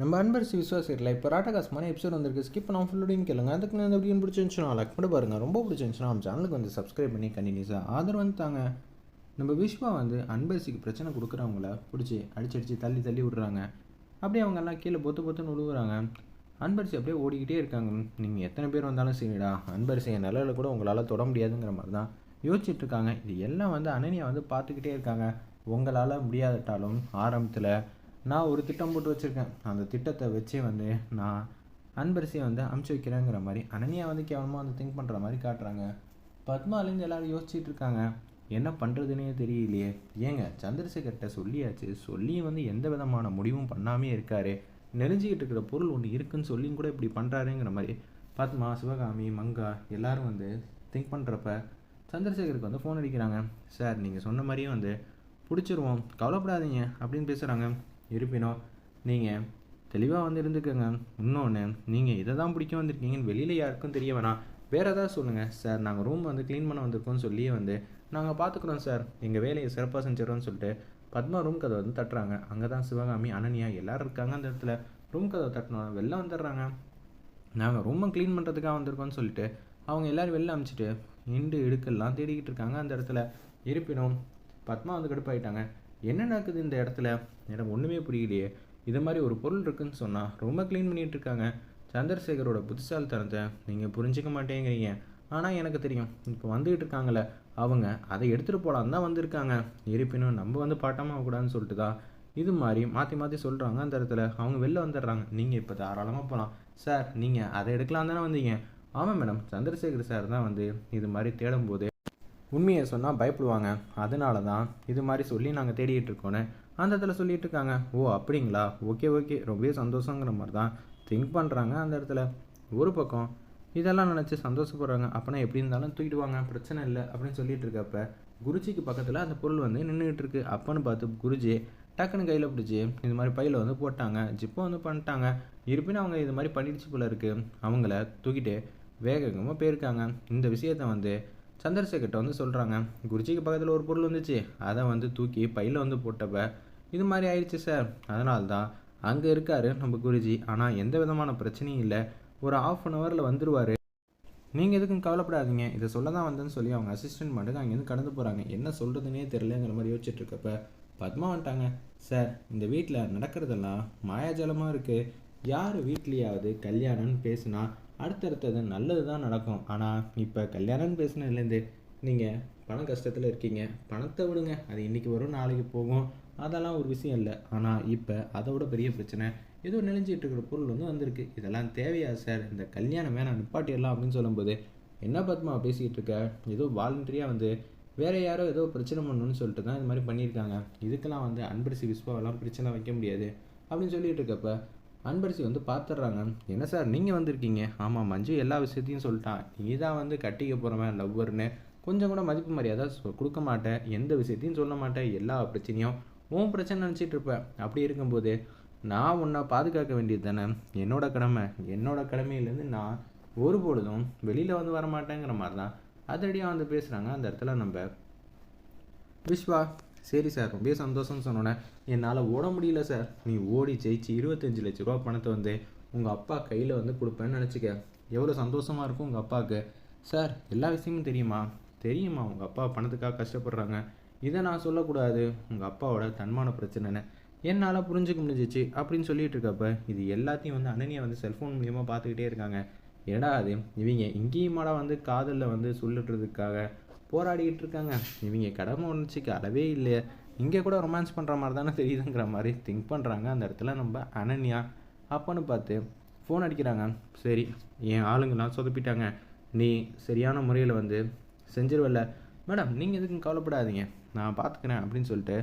நம்ம அன்பரசி விசுவாசிக்கல இப்போ ராட்டகாசமான எபிசோட் வந்திருக்கு. ஸ்கிப் நான் ஃபுல்லோடையும் கேளுங்க. அதுக்கு நான் எப்படி பிடிச்சிருந்துச்சுன்னா லைக் பண்ணி பாருங்கள் ரொம்ப பிடிச்சிருந்துச்சுன்னா நம்ம சேனலுக்கு வந்து சப்ஸ்கிரைப் பண்ணி கண்டினியூஸாக ஆதரவு வந்து தாங்க. நம்ம விஸ்வா வந்து அன்பரசிக்கு பிரச்சனை கொடுக்குறவங்கள பிடிச்சி அடிச்சு அடித்து தள்ளி தள்ளி விடுறாங்க. அப்படியே அவங்க எல்லாம் கீழே பொத்து பொத்துன்னு விழுவுறாங்க அன்பரிசி அப்படியே ஓடிக்கிட்டே இருக்காங்க. நீங்கள் எத்தனை பேர் வந்தாலும் சரிடா அன்பரிசி என் நிலையில் கூட உங்களால் தொட முடியாதுங்கிற மாதிரி தான் யோசிச்சுட்டு இருக்காங்க. இது எல்லாம் வந்து அனனியை வந்து பார்த்துக்கிட்டே இருக்காங்க. உங்களால் முடியாதட்டாலும் ஆரம்பத்தில் நான் ஒரு திட்டம் போட்டு வச்சுருக்கேன். அந்த திட்டத்தை வச்சே வந்து நான் அன்பரசியை வந்து அமுச்சு வைக்கிறேங்கிற மாதிரி அனன்யா வந்து கேவலமாக வந்து திங்க் பண்ணுற மாதிரி காட்டுறாங்க. பத்மாலேருந்து எல்லாரும் யோசிச்சுட்டு இருக்காங்க. என்ன பண்ணுறதுனே தெரியலையே. ஏங்க சந்திரசேகர்கிட்ட சொல்லியாச்சு. சொல்லியும் வந்து எந்த விதமான முடிவும் பண்ணாமே இருக்காரு. நெறிஞ்சிக்கிட்டு இருக்கிற பொருள் ஒன்று இருக்குன்னு சொல்லியும் கூட இப்படி பண்ணுறாருங்கிற மாதிரி பத்மா சிவகாமி மங்கா எல்லோரும் வந்து திங்க் பண்ணுறப்ப சந்திரசேகருக்கு வந்து ஃபோன் அடிக்கிறாங்க. சார் நீங்கள் சொன்ன மாதிரியே வந்து பிடிச்சிருவோம். கவலைப்படாதீங்க. அப்படின்னு பேசுகிறாங்க இருப்பினும் நீங்கள் தெளிவாக வந்து இருந்துக்கோங்க. இன்னொன்று நீங்கள் இதை தான் பிடிக்க வந்திருக்கீங்கன்னு வெளியில் யாருக்கும் தெரிய வேணாம். வேறு ஏதாவது சொல்லுங்கள் சார். நாங்கள் ரூம் வந்து க்ளீன் பண்ண வந்திருக்கோம்னு சொல்லி வந்து நாங்கள் பார்த்துக்குறோம் சார். எங்கள் வேலையை சிறப்பாக செஞ்சிடறோம்னு சொல்லிட்டு பத்மா ரூம் கதை வந்து தட்டுறாங்க. அங்கே தான் சிவகாமி அனன்யா எல்லோரும் இருக்காங்க அந்த இடத்துல. ரூம் கதவை தட்டணும். வெளில வந்துடுறாங்க. நாங்கள் ரூமை க்ளீன் பண்ணுறதுக்காக வந்திருக்கோம்னு சொல்லிட்டு அவங்க எல்லோரும் வெளில அமிச்சிட்டு இண்டு இடுக்கெல்லாம் தேடிக்கிட்டு இருக்காங்க அந்த இடத்துல. இருப்பினும் பத்மா வந்து கடுப்பாயிட்டாங்க. என்ன நடக்குது இந்த இடத்துல? எனக்கு ஒன்றுமே புரியலையே. இது மாதிரி ஒரு பொருள் இருக்குன்னு சொன்னால் ரொம்ப க்ளீன் பண்ணிகிட்டு இருக்காங்க. சந்திரசேகரோட புத்திசாலித்தனத்தை நீங்கள் புரிஞ்சிக்க மாட்டேங்கிறீங்க. ஆனால் எனக்கு தெரியும் இப்போ வந்துகிட்டு இருக்காங்களே அவங்க அதை எடுத்துகிட்டு போகலான்னு தான் வந்திருக்காங்க. இருப்பினும் நம்ம வந்து பாட்டமாக கூடாதுன்னு சொல்லிட்டு தான் இது மாதிரி மாற்றி மாற்றி சொல்கிறாங்க அந்த இடத்துல. அவங்க வெளில வந்துடுறாங்க. நீங்கள் இப்போ தாராளமாக போகலாம் சார் நீங்கள் அதை எடுக்கலாம் தானே வந்தீங்க. ஆமாம் மேடம் சந்திரசேகர் சார் தான் வந்து இது மாதிரி தேடும்போது உண்மையை சொன்னால் பயப்படுவாங்க. அதனால தான் இது மாதிரி சொல்லி நாங்கள் தேடிட்டு இருக்கோன்னு அந்த இடத்துல சொல்லிட்டு இருக்காங்க. ஓ அப்படிங்களா? Okay okay. ரொம்பவே சந்தோஷங்கிற மாதிரி தான் திங்க் பண்ணுறாங்க அந்த இடத்துல. ஒரு பக்கம் இதெல்லாம் நினச்சி சந்தோஷப்படுறாங்க. அப்போனா எப்படி இருந்தாலும் தூக்கிடுவாங்க. பிரச்சனை இல்லை அப்படின்னு சொல்லிட்டு இருக்கப்ப குருஜிக்கு பக்கத்தில் அந்த பொருள் வந்து நின்றுக்கிட்டு இருக்கு. அப்பன்னு பார்த்து குருஜி டக்குன்னு கையில் பிடிச்சி இது மாதிரி பையில் வந்து போட்டாங்க. ஜிப்போ வந்து பண்ணிட்டாங்க. இருப்பினும் அவங்க இது மாதிரி பண்ணிடுச்சு போல இருக்குது அவங்கள தூக்கிட்டு வேகமாக போயிருக்காங்க. இந்த விஷயத்த வந்து சந்திரசேகர்கிட்ட வந்து சொல்கிறாங்க குருஜிக்கு பக்கத்தில் ஒரு பொருள் வந்துச்சு. அதை வந்து தூக்கி பையில் வந்து போட்டப்ப இது மாதிரி ஆயிடுச்சு சார். அதனால தான் அங்கே இருக்கார் நம்ம குருஜி. ஆனால் எந்த விதமான பிரச்சனையும் இல்லை. ஒரு ஆஃப் அன் ஹவரில் வந்துடுவார் நீங்கள் எதுக்கும் கவலைப்படாதீங்க. இதை சொல்ல தான் வந்தேன்னு சொல்லி அவங்க அசிஸ்டன்ட் மட்டும் அங்கேருந்து கடந்து போகிறாங்க என்ன சொல்கிறதுனே தெரிலங்கிற மாதிரி யோசிச்சுட்டு இருக்கப்ப பத்மா வந்துட்டாங்க. சார் இந்த வீட்டில் நடக்கிறதெல்லாம் மாயாஜலமாக இருக்குது யார் வீட்லேயாவது கல்யாணம்னு பேசுனா அடுத்தடுத்தது நல்லது தான் நடக்கும். ஆனால் இப்போ கல்யாணம்னு பேசினதுலேருந்து நீங்கள் பண கஷ்டத்தில் இருக்கீங்க. பணத்தை விடுங்க. அது இன்றைக்கி வரும் நாளைக்கு போகும். அதெல்லாம் ஒரு விஷயம் இல்லை. ஆனால் இப்போ அதை விட பெரிய பிரச்சனை ஏதோ நெளிஞ்சிட்டு இருக்கிற பொருள் வந்து வந்திருக்கு. இதெல்லாம் தேவையா சார் இந்த கல்யாணம் வேணாம் நிப்பாட்டிடலாம் அப்படின்னு சொல்லும்போது என்ன பத்மா பேசிக்கிட்டு இருக்க? ஏதோ வாலண்டரியாக வந்து வேறு யாரோ ஏதோ பிரச்சனை பண்ணணும்னு சொல்லிட்டு தான் இது மாதிரி பண்ணியிருக்காங்க. இதுக்கெல்லாம் வந்து அன்பரிசி விஸ்வாவெல்லாம் பிரச்சனை வைக்க முடியாது. அப்படின்னு சொல்லிட்டு இருக்கப்ப அன்பரசி வந்து பார்த்துட்றாங்க என்ன சார் நீங்கள் வந்திருக்கீங்க? ஆமாம் மஞ்சு எல்லா விஷயத்தையும் சொல்லிட்டான். நீ தான் வந்து கட்டிக்க போகிறவன் லவ்வர்னு. கொஞ்சம் கூட மதிப்பு மரியாதை கொடுக்க மாட்டேன். எந்த விஷயத்தையும் சொல்ல மாட்டேன். எல்லா பிரச்சனையும் உன் பிரச்சனை நினச்சிட்டு இருப்பேன் அப்படி இருக்கும்போது நான் உன்னை பாதுகாக்க வேண்டியது தானே? என்னோட கடமை. என்னோட கடமையிலேருந்து நான் ஒரு பொழுதும் வெளியில் வந்து வர மாட்டேங்கிற மாதிரி தான் அதடியாக வந்து பேசுகிறாங்க அந்த இடத்துல நம்ம விஸ்வா சரி சார் ரொம்ப சந்தோஷம்னு சொன்னோன்னே என்னால் ஓட முடியல சார். நீ ஓடி ஜெயிச்சு இருபத்தஞ்சி லட்ச ரூபா பணத்தை வந்து உங்கள் அப்பா கையில் வந்து கொடுப்பேன்னு நினச்சிக்க. எவ்வளோ சந்தோஷமாக இருக்கும் உங்கள் அப்பாவுக்கு. சார் எல்லா விஷயமும் தெரியுமா? தெரியுமா உங்கள் அப்பா பணத்துக்காக கஷ்டப்படுறாங்க. இதை நான் சொல்லக்கூடாது. உங்கள் அப்பாவோட தன்மான பிரச்சனைன்னு. என்னால் புரிஞ்சுக்க முடிஞ்சிச்சு அப்படின்னு சொல்லிட்டு இருக்கப்ப இது எல்லாத்தையும் வந்து அனனியை வந்து செல்ஃபோன் மூலியமாக பார்த்துக்கிட்டே இருக்காங்க. ஏடா அது இவங்க இங்கேயுமாடா வந்து காதலில் வந்து சொல்லுறதுக்காக போராடிக்கிட்டு இருக்காங்க இவங்க கடமை உணர்ச்சிக்கு அளவே இல்லையே. இங்கே கூட ரொமான்ஸ் பண்ணுற மாதிரி தானே தெரியுதுங்கிற மாதிரி திங்க் பண்ணுறாங்க அந்த இடத்துல நம்ம அனன்யா அப்பன்னு பார்த்து ஃபோன் அடிக்கிறாங்க. சரி என் ஆளுங்கெல்லாம் சொதப்பிட்டாங்க. நீ சரியான முறையில் வந்து செஞ்சிருவல்ல. மேடம் நீங்கள் எதுக்கும் கவலைப்படாதீங்க. நான் பார்த்துக்கிறேன் அப்படின்னு சொல்லிட்டு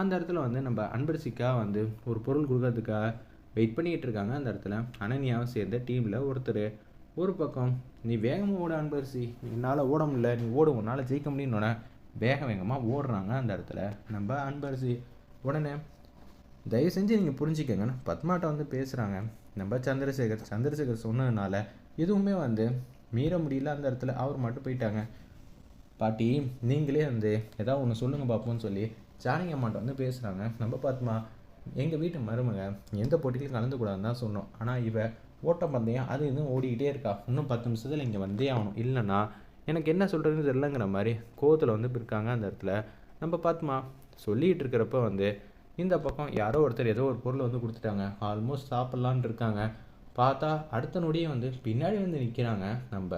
அந்த இடத்துல வந்து நம்ம அன்பரசிக்காக வந்து ஒரு பொருள் கொடுக்கறதுக்காக வெயிட் பண்ணிகிட்டு இருக்காங்க அந்த இடத்துல அனன்யாவும் சேர்ந்த டீமில் ஒருத்தர் ஒரு பக்கம் நீ வேகமாக ஓட அன்பரசி என்னால் ஓட முடியல நீ ஓடு. உன்னால் ஜெயிக்க முடியும்னு வேக வேகமாக ஓடுறாங்க அந்த இடத்துல நம்ம அன்பரசி உடனே தயவு செஞ்சு நீங்கள் புரிஞ்சுக்கங்கன்னு பத்மாட்ட வந்து பேசுகிறாங்க நம்ம சந்திரசேகர் சந்திரசேகர் சொன்னதுனால எதுவுமே வந்து மீற முடியல அந்த இடத்துல. அவர் மட்டும் போயிட்டாங்க. பாட்டி நீங்களே வந்து ஏதாவது ஒன்று சொல்லுங்கள் பார்ப்போம்னு சொல்லி ஜானகி அம்மாட்ட வந்து பேசுகிறாங்க நம்ம பத்மா எங்கள் வீட்டு மருமக எந்த போட்டியிலும் கலந்துக்கூடாதுன்னு தான் சொன்னோம். ஆனால் இவ ஓட்டப்பந்தயம் அது இதுவும் ஓடிக்கிட்டே இருக்கா? இன்னும் பத்து நிமிஷத்தில் இங்கே வந்தே ஆகணும். இல்லைன்னா எனக்கு என்ன சொல்கிறதுன்னு தெரிலங்கிற மாதிரி கோவத்தில் வந்து இருக்காங்க அந்த இடத்துல. நம்ம பார்த்துமா சொல்லிகிட்டு இருக்கிறப்ப வந்து இந்த பக்கம் யாரோ ஒருத்தர் ஏதோ ஒரு பொருளை வந்து கொடுத்துட்டாங்க. ஆல்மோஸ்ட் சாப்பிட்லான் இருக்காங்க. பார்த்தா அடுத்த நொடியே வந்து பின்னாடி வந்து நிற்கிறாங்க நம்ம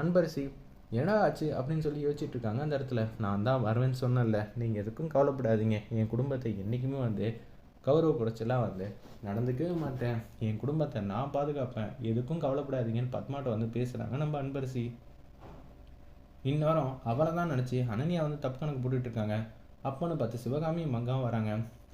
அன்பரசி என்னடா ஆச்சு? அப்படின்னு சொல்லி யோசிச்சுட்டு இருக்காங்க அந்த இடத்துல. நான் தான் வருவேன்னு சொன்னேன்ல. நீங்கள் எதுக்கும் கவலைப்படாதீங்க. என் குடும்பத்தை என்றைக்குமே வந்து கௌரவ குறைச்சலாக வந்து நடந்துக்கவே மாட்டேன். என் குடும்பத்தை நான் பாதுகாப்பேன். எதுக்கும் கவலைப்படாதீங்கன்னு பத்மாட்ட வந்து பேசுகிறாங்க நம்ம அன்பரசி. இந்நேரம் அவளை தான் நினச்சி அனன்யா வந்து தப்பு கணக்கு போட்டுட்டு இருக்காங்க பார்த்து சிவகாமி மங்காவும் வராங்க.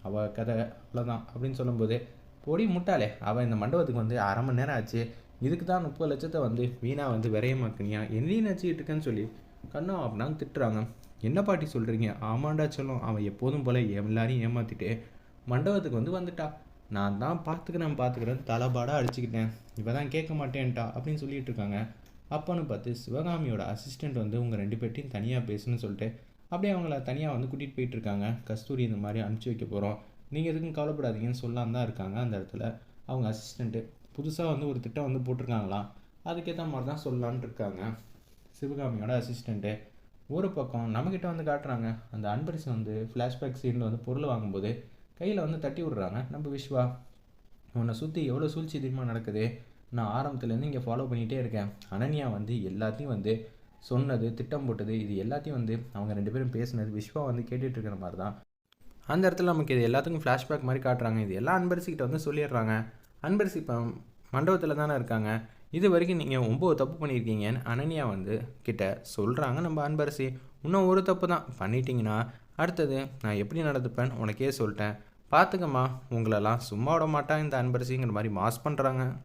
அவள் கதை அவ்வளோதான் அப்படின்னு சொல்லும்போது பொடி முட்டாளே அவள் இந்த மண்டபத்துக்கு வந்து அரை மணி நேரம் ஆச்சு. இதுக்கு தான் முப்பது லட்சத்தை வந்து வீணாக வந்து விரையமாக்குனியா? என்னையும் நினச்சிக்கிட்டு இருக்கேன்னு சொல்லி கண்ணா அப்படின்னா திட்டுறாங்க. என்ன பாட்டி சொல்கிறீங்க ஆமாண்டா சொல்லும். அவன் எப்போதும் போல் எல்லாரையும் ஏமாற்றிட்டு மண்டபத்துக்கு வந்து வந்துட்டா. நான் தான் பார்த்துக்கிறேன் பார்த்துக்கிறேன் தலைபாடாக அடிச்சுக்கிட்டேன். இவ தான் கேட்க மாட்டேன்ட்டா அப்படின்னு சொல்லிட்டு இருக்காங்க. அப்போன்னு பார்த்து சிவகாமியோட அசிஸ்டண்ட் வந்து உங்கள் ரெண்டு பேர்ட்டையும் தனியாக பேசுன்னு சொல்லிட்டு அப்படியே அவங்கள தனியாக வந்து கூட்டிகிட்டு போயிட்டுருக்காங்க கஸ்தூரி இந்த மாதிரி அனுப்பிச்சி வைக்க போகிறோம் நீங்கள் எதுக்கும் கவலைப்படாதீங்கன்னு சொல்லாம தான் இருக்காங்க அந்த இடத்துல. அவங்க அசிஸ்டண்ட்டு புதுசாக வந்து ஒரு திட்டம் வந்து போட்டிருக்காங்களாம். அதுக்கேற்ற மாதிரி தான் சொல்லலான்னு இருக்காங்க சிவகாமியோட அசிஸ்டண்ட்டு ஒரு பக்கம் நம்மக்கிட்ட வந்து காட்டுறாங்க. அந்த அன்பரிசன் வந்து ஃப்ளாஷ்பேக் சீனில் வந்து பொருள் வாங்கும்போது கையில் வந்து தட்டி விடுறாங்க. நம்ம விஸ்வா உன்னை சுற்றி எவ்வளோ சூழ்ச்சி தெரியுமா நடக்குது? நான் ஆரம்பத்துலேருந்து இங்கே ஃபாலோ பண்ணிகிட்டே இருக்கேன். அனன்யா வந்து எல்லாத்தையும் வந்து சொன்னது திட்டம் போட்டது இது எல்லாத்தையும் வந்து அவங்க ரெண்டு பேரும் பேசினது விஸ்வா வந்து கேட்டுட்டு இருக்கிற மாதிரி தான் அந்த இடத்துல நமக்கு இது எல்லாத்துக்கும் ஃப்ளாஷ்பேக் மாதிரி காட்டுறாங்க. இது எல்லாம் அன்பரசிக்கிட்ட வந்து சொல்லிடுறாங்க. அன்பரசி இப்போ மண்டபத்தில் தானே இருக்காங்க. இது வரைக்கும் நீங்கள் ஒம்பது தப்பு பண்ணியிருக்கீங்கன்னு அனன்யா வந்து கிட்ட சொல்கிறாங்க நம்ம அன்பரசி. இன்னும் ஒரு தப்பு தான். பண்ணிட்டீங்கன்னா அடுத்தது நான் எப்படி நடந்துப்பேன் உனக்கே சொல்லிட்டேன். பார்த்துக்கம்மா உங்களெல்லாம் சும்மா விட மாட்டான் இந்த அன்பரசிங்கிற மாதிரி மாஸ் பண்ணுறாங்க